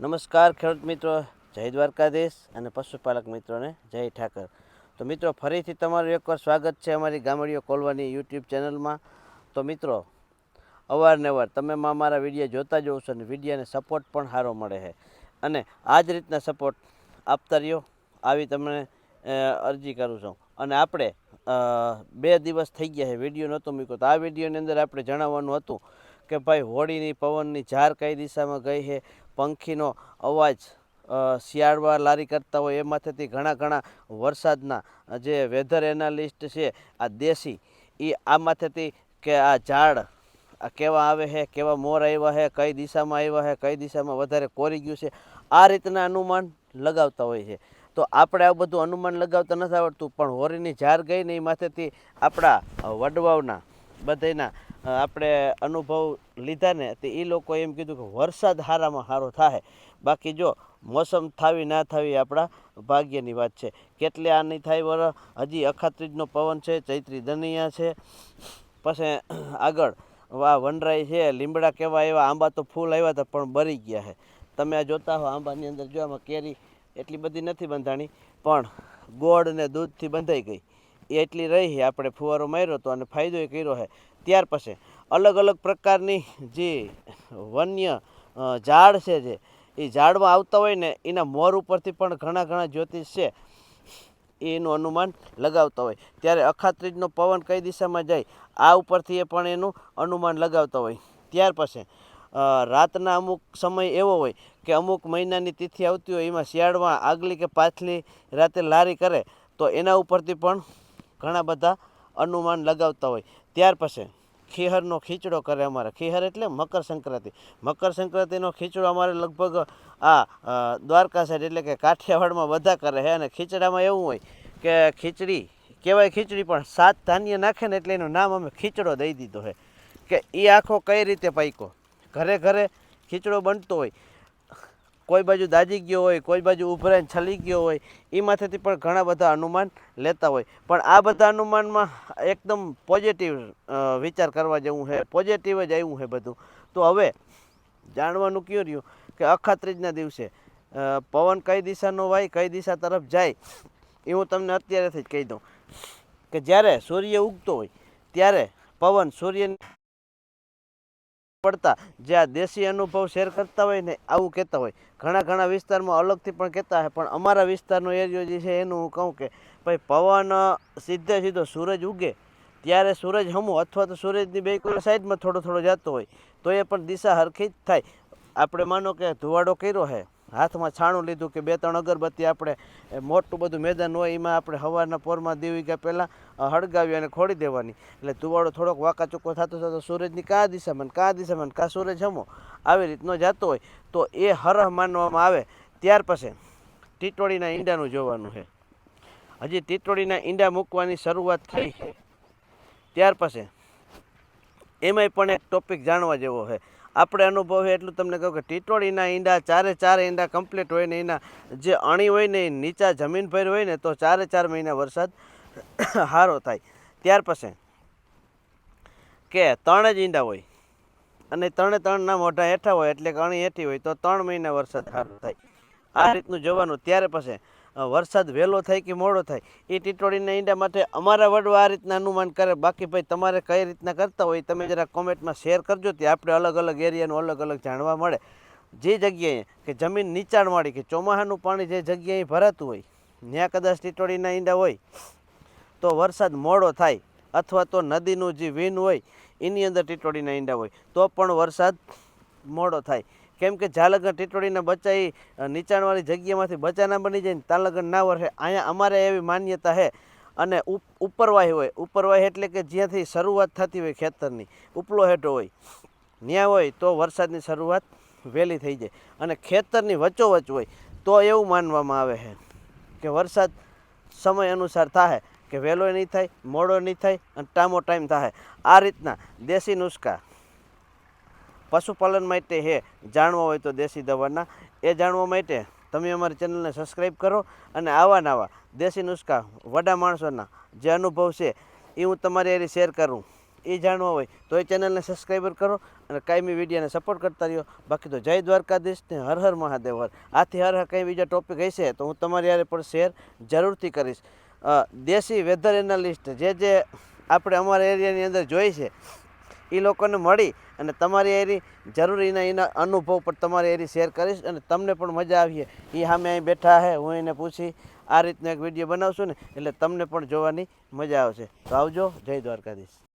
નમસ્કાર ખેડૂત મિત્રો, જય દ્વારકાધીશ અને પશુપાલક મિત્રોને જય ઠાકર. તો મિત્રો, ફરીથી તમારું એકવાર સ્વાગત છે અમારી ગામડીઓ કોલવાની યુટ્યુબ ચેનલમાં. તો મિત્રો, અવારનવાર તમે મારા વીડિયો જોતા જોવ છો અને વિડીયાને સપોર્ટ પણ સારો મળે છે. અને આ જ રીતના સપોર્ટ આપતા રહ્યો, આવી તમને અરજી કરું છું. અને આપણે બે દિવસ થઈ ગયા છે, વીડિયો નહોતો મૂક્યો. તો આ વિડીયોની અંદર આપણે જણાવવાનું હતું કે ભાઈ, હોળીની પવનની ઝાર કઈ દિશામાં ગઈ છે? પંખીનો અવાજ શિયાળવા લારી કરતા હોય એ માથેથી ઘણા ઘણા વરસાદના જે વેધર એનાલિસ્ટ છે, આ દેશી, એ આ માથેથી કે આ ઝાડ, આ કેવા આવે છે કેવા મોર આવ્યા છે કઈ દિશામાં આવ્યા છે કઈ દિશામાં વધારે કોરી ગયું છે, આ રીતના અનુમાન લગાવતા હોય છે. તો આપણે આ બધું અનુમાન લગાવતા નથી આવડતું, પણ હોરીની ઝાર ગઈ ને એ માથેથી આપણા વડવાઓના બધાના આપણે અનુભવ લીધા ને તે એ લોકો એમ કીધું કે વરસાદ હારામાં સારો થાય બાકી જો મોસમ થાવી ના થાવી આપણા ભાગ્યની વાત છે. કેટલે આ નહીં થાય વર, હજી અખાત્રીજનો પવન છે, ચૈત્રી દનિયા છે. પછી આગળ વા વનરાઈ છે, લીમડા કેવા એવા, આંબા તો ફૂલ આવ્યા હતા પણ બરી ગયા છે તમે આ જોતા હો આંબાની અંદર જો આમાં કેરી એટલી બધી નથી બંધાણી, પણ ગોળ ને દૂધથી બંધાઈ ગઈ. એ એટલી રહી આપણે ફુવારો માર્યો હતો અને ફાયદો એ કર્યો છે ત્યાર પછી અલગ અલગ પ્રકારની જે વન્ય ઝાડ છે જે, એ ઝાડમાં આવતા હોય ને, એના મોર ઉપરથી પણ ઘણા ઘણા જ્યોતિષ છે, એનું અનુમાન લગાવતા હોય. ત્યારે અખાત્રીજનો પવન કઈ દિશામાં જાય, આ ઉપરથી એ પણ એનું અનુમાન લગાવતા હોય. ત્યાર પછી રાતના અમુક સમય એવો હોય કે અમુક મહિનાની તિથિ આવતી હોય, એમાં શિયાળમાં આગલી કે પાછલી રાતે લારી કરે, તો એના ઉપરથી પણ ઘણા બધા અનુમાન લગાવતા હોય. ત્યાર પછી ખીહરનો ખીચડો કરે અમારે. ખીહર એટલે મકર સંક્રાંતિ. મકર સંક્રાંતિનો ખીચડો અમારે લગભગ આ દ્વારકા સાઈડ એટલે કે કાઠિયાવાડમાં બધા કરે છે અને ખીચડામાં એવું હોય કે ખીચડી, કહેવાય ખીચડી પણ સાત ધાન્ય નાખે ને એટલે એનું નામ અમે ખીચડો દઈ દીધો છે. કે એ આખો કઈ રીતે પાક્યો? ઘરે ઘરે ખીચડો બનતો હોય. કોઈ બાજુ દાજી ગયો હોય, કોઈ બાજુ ઉભરાઈને છલી ગયો હોય એ માથેથી પણ ઘણા બધા અનુમાન લેતા હોય. પણ આ બધા અનુમાનમાં એકદમ પોઝિટિવ વિચાર કરવા જેવું છે. પોઝિટિવ જ આવ્યું છે બધું. તો હવે જાણવાનું કયું રહ્યું કે અખાત્રીજના દિવસે પવન કઈ દિશાનો વાય, કઈ દિશા તરફ જાય, એ હું તમને અત્યારેથી જ કહી દઉં કે જ્યારે સૂર્ય ઉગતો હોય, ત્યારે પવન સૂર્ય પડતા. જે આ દેશી અનુભવ શેર કરતા હોય ને આવું કહેતા હોય. ઘણા ઘણા વિસ્તારમાં અલગથી પણ કહેતા હોય, પણ અમારા વિસ્તારનો એરિયો જે છે એનું હું કહું કે ભાઈ પવન સીધે સીધો સૂરજ ઉગે, ત્યારે સૂરજ હમો અથવા તો સૂરજની બે કોઈ સાઈડમાં થોડો થોડો જતો હોય, તો એ પણ દિશા હરખી જ થાય. આપણે માનો કે ધુવાડો કર્યો છે હાથમાં છાણું લીધું કે બે ત્રણ અગરબત્તી આપણે મોટું બધું મેદાન હોય, એમાં આપણે હવાના પોરમાં દેવી ગયા પહેલાં હળગાવી અને ખોડી દેવાની. એટલે ધુવાળો થોડોક વાંકા ચૂકો થતો થતો સૂરજની કા દિશામાં કા દિશામાં કા સૂરજ હમો? આવી રીતનો જતો હોય. તો એ હરહ માનવામાં આવે. ત્યાર પછી ટીટોળીના ઈંડાનું જોવાનું છે. હજી ટીટોળીના ઈંડા મૂકવાની શરૂઆત થઈ. ત્યાર પછી એમાંય પણ એક ટોપિક જાણવા જેવો છે. આપણે અનુભવ હોય એટલું તમને કહું કે ટીટોળીના ઈંડા, ચારે ચાર ઈંડા કમ્પ્લીટ હોય ને એના જે અણી હોય ને એ નીચા જમીન પર હોય ને તો ચારે ચાર મહિના વરસાદ સારો થાય. ત્યાર પછી કે ત્રણ જ ઈંડા હોય અને ત્રણે ત્રણના મોઢા હેઠા હોય એટલે કે અણી હેઠી હોય તો ત્રણ મહિના વરસાદ સારો થાય. આ રીતનું જોવાનું. ત્યારે પછી વરસાદ વહેલો થાય કે મોડો થાય, એ ટીટોળીના ઈંડા માટે અમારા વડવા આ રીતના અનુમાન કરે. બાકી ભાઈ, તમારે કઈ રીતના કરતા હોય તમે જરા કોમેન્ટમાં શેર કરજો તે આપણે અલગ અલગ એરિયાનું અલગ અલગ જાણવા મળે. જે જગ્યાએ કે જમીન નીચાણવાળી કે ચોમાસાનું પાણી જે જગ્યાએ ભરાતું હોય ત્યાં કદાચ ટીટોળીના ઈંડા હોય, તો વરસાદ મોડો થાય અથવા તો નદીનું જે વીન હોય, એની અંદર ટીટોળીના ઈંડા હોય, તો પણ વરસાદ મોડો થાય. કેમ કે ઝાલગર ટીટોળીના બચ્ચા એ નીચાણવાળી જગ્યામાંથી બચ્ચા બની જાય ને ત્યાં લગન ના વરસે. અહીંયા અમારે એવી માન્યતા છે. અને ઉપ- ઉપરવાય હોય. ઉપરવાહી એટલે કે જ્યાંથી શરૂઆત થતી હોય ખેતરની. ઉપલો હેઠો હોય. ત્યાં હોય તો વરસાદની શરૂઆત વહેલી થઈ જાય. અને ખેતરની વચ્ચોવચ હોય તો એવું માનવામાં આવે છે કે વરસાદ સમય અનુસાર થાય કે વહેલો નહીં થાય મોડો નહીં થાય અને ટામો ટાઈમ થાય આ રીતના દેશી નુસ્ખા પશુપાલન માટે હે, જાણવા હોય તો દેશી દવાના. એ જાણવા માટે તમે અમારી ચેનલને સબસ્ક્રાઈબ કરો અને આવા નવા દેશી નુસ્ખા વડા માણસોના જે અનુભવ છે એ હું તમારી હારે શેર કરું. એ જાણવા હોય તો એ ચેનલને સબસ્ક્રાઈબર કરો અને કાયમી વિડીયોને સપોર્ટ કરતા રહ્યો. બાકી તો જય દ્વારકાધીશ ને હર હર મહાદેવ, હર. આથી હર કંઈ બીજા ટોપિક હશે તો હું તમારી યારે પણ શેર જરૂરથી કરીશ. દેશી વેધર એનાલિસ્ટ જે જે આપણે અમારા એરિયાની અંદર જોઈ છે એ લોકોને મળી અને તમારી એરી જરૂર એના એના અનુભવ પર તમારી એરી શેર કરીશ અને તમને પણ મજા આવીએ. એ સામે અહીં બેઠા છે હું એને પૂછી આ રીતનો એક વીડિયો બનાવશું ને, એટલે તમને પણ જોવાની મજા આવશે. તો આવજો, જય દ્વારકાધીશ.